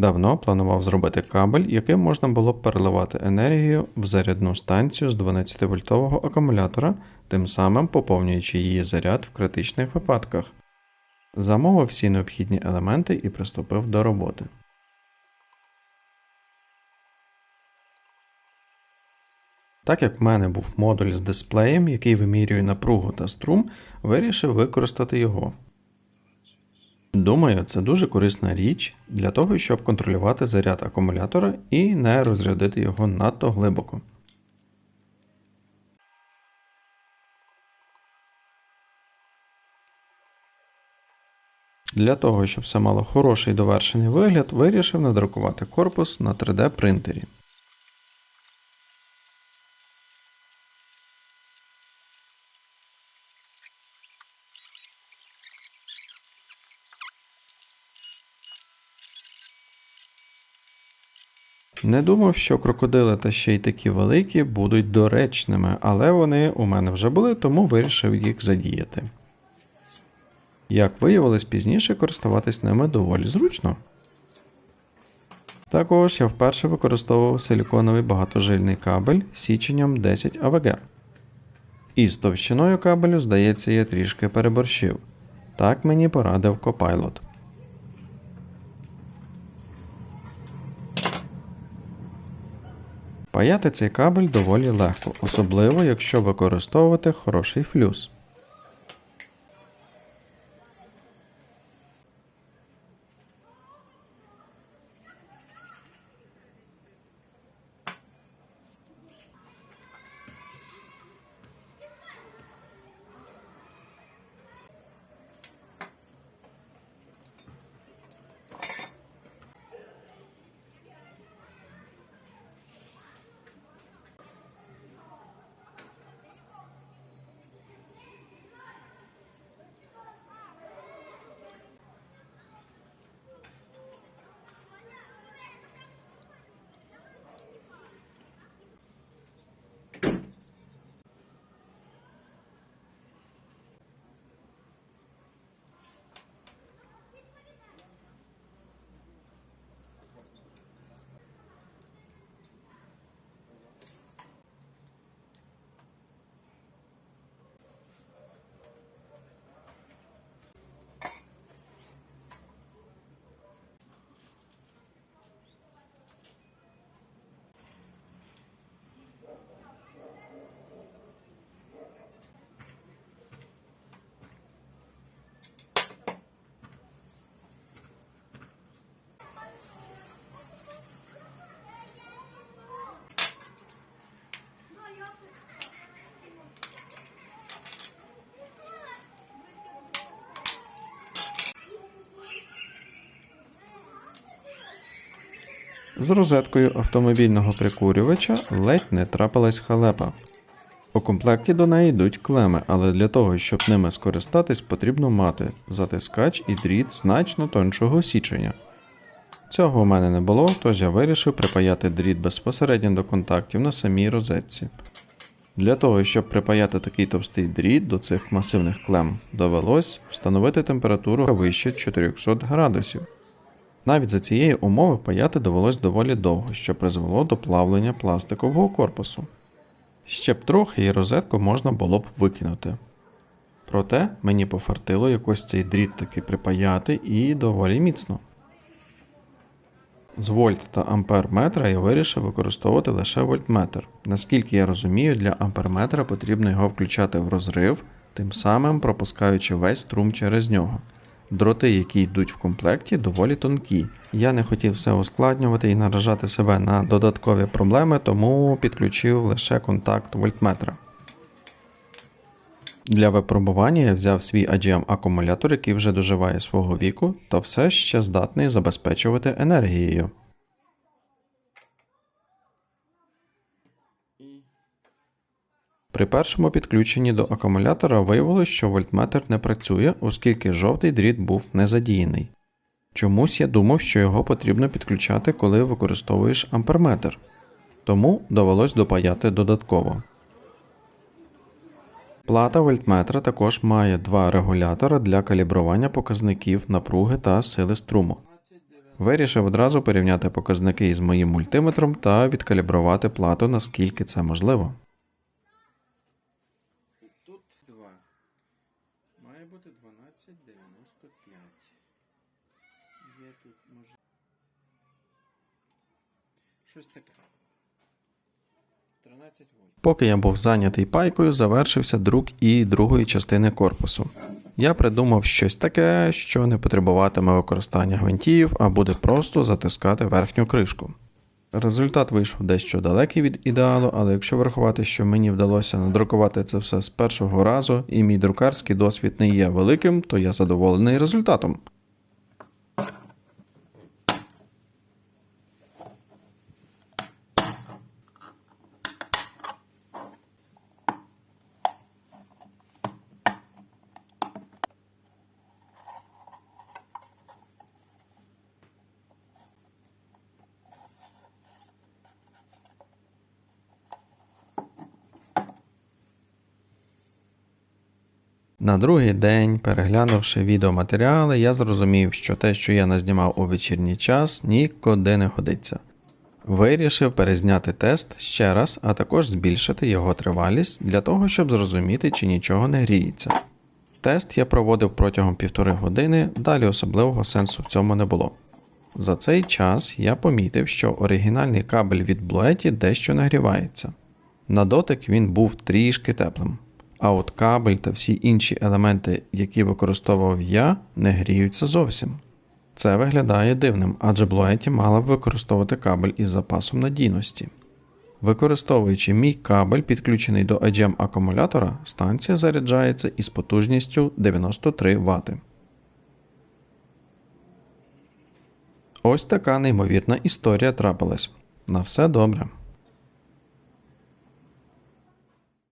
Давно планував зробити кабель, яким можна було б переливати енергію в зарядну станцію з 12-вольтового акумулятора, тим самим поповнюючи її заряд в критичних випадках. Замовив всі необхідні елементи і приступив до роботи. Так як в мене був модуль з дисплеєм, який вимірює напругу та струм, вирішив використати його. Думаю, це дуже корисна річ для того, щоб контролювати заряд акумулятора і не розрядити його надто глибоко. Для того, щоб все мало хороший довершений вигляд, вирішив надрукувати корпус на 3D принтері. Не думав, що крокодили та ще й такі великі будуть доречними, але вони у мене вже були, тому вирішив їх задіяти. Як виявилось пізніше, користуватись ними доволі зручно. Також я вперше використовував силіконовий багатожильний кабель з січенням 10 АВГ. І з товщиною кабелю, здається, я трішки переборщив. Так мені порадив Copilot. Паяти цей кабель доволі легко, особливо якщо використовувати хороший флюс. З розеткою автомобільного прикурювача ледь не трапилась халепа. У комплекті до неї йдуть клеми, але для того, щоб ними скористатись, потрібно мати затискач і дріт значно тоншого січення. Цього у мене не було, тож я вирішив припаяти дріт безпосередньо до контактів на самій розетці. Для того, щоб припаяти такий товстий дріт до цих масивних клем, довелось встановити температуру вище 400 градусів. Навіть за цієї умови паяти довелось доволі довго, що призвело до плавлення пластикового корпусу. Ще б трохи і розетку можна було б викинути. Проте мені пофартило якось цей дріт таки припаяти і доволі міцно. З вольт та амперметра я вирішив використовувати лише вольтметр. Наскільки я розумію, для амперметра потрібно його включати в розрив, тим самим пропускаючи весь струм через нього. Дроти, які йдуть в комплекті, доволі тонкі. Я не хотів все ускладнювати і наражати себе на додаткові проблеми, тому підключив лише контакт вольтметра. Для випробування я взяв свій AGM акумулятор, який вже доживає свого віку, та все ще здатний забезпечувати енергією. При першому підключенні до акумулятора виявилось, що вольтметр не працює, оскільки жовтий дріт був не задіяний. Чомусь я думав, що його потрібно підключати, коли використовуєш амперметр, тому довелось допаяти додатково. Плата вольтметра також має два регулятора для калібрування показників напруги та сили струму. Вирішив одразу порівняти показники із моїм мультиметром та відкалібрувати плату, наскільки це можливо. Тут 2. Має бути 12,95. Є тут може. Щось таке. 13 вольт. Поки я був зайнятий пайкою, завершився друк і другої частини корпусу. Я придумав щось таке, що не потребуватиме використання гвинтів, а буде просто затискати верхню кришку. Результат вийшов дещо далекий від ідеалу, але якщо врахувати, що мені вдалося надрукувати це все з першого разу, і мій друкарський досвід не є великим, то я задоволений результатом. На другий день, переглянувши відеоматеріали, я зрозумів, що те, що я назнімав у вечірній час, нікуди не годиться. Вирішив перезняти тест ще раз, а також збільшити його тривалість для того, щоб зрозуміти, чи нічого не гріється. Тест я проводив протягом півтори години, далі особливого сенсу в цьому не було. За цей час я помітив, що оригінальний кабель від Bluetooth дещо нагрівається. На дотик він був трішки теплим. А от кабель та всі інші елементи, які використовував я, не гріються зовсім. Це виглядає дивним, адже Bluetooth мала б використовувати кабель із запасом надійності. Використовуючи мій кабель, підключений до IGM акумулятора, станція заряджається із потужністю 93 Вт. Ось така неймовірна історія трапилась. На все добре.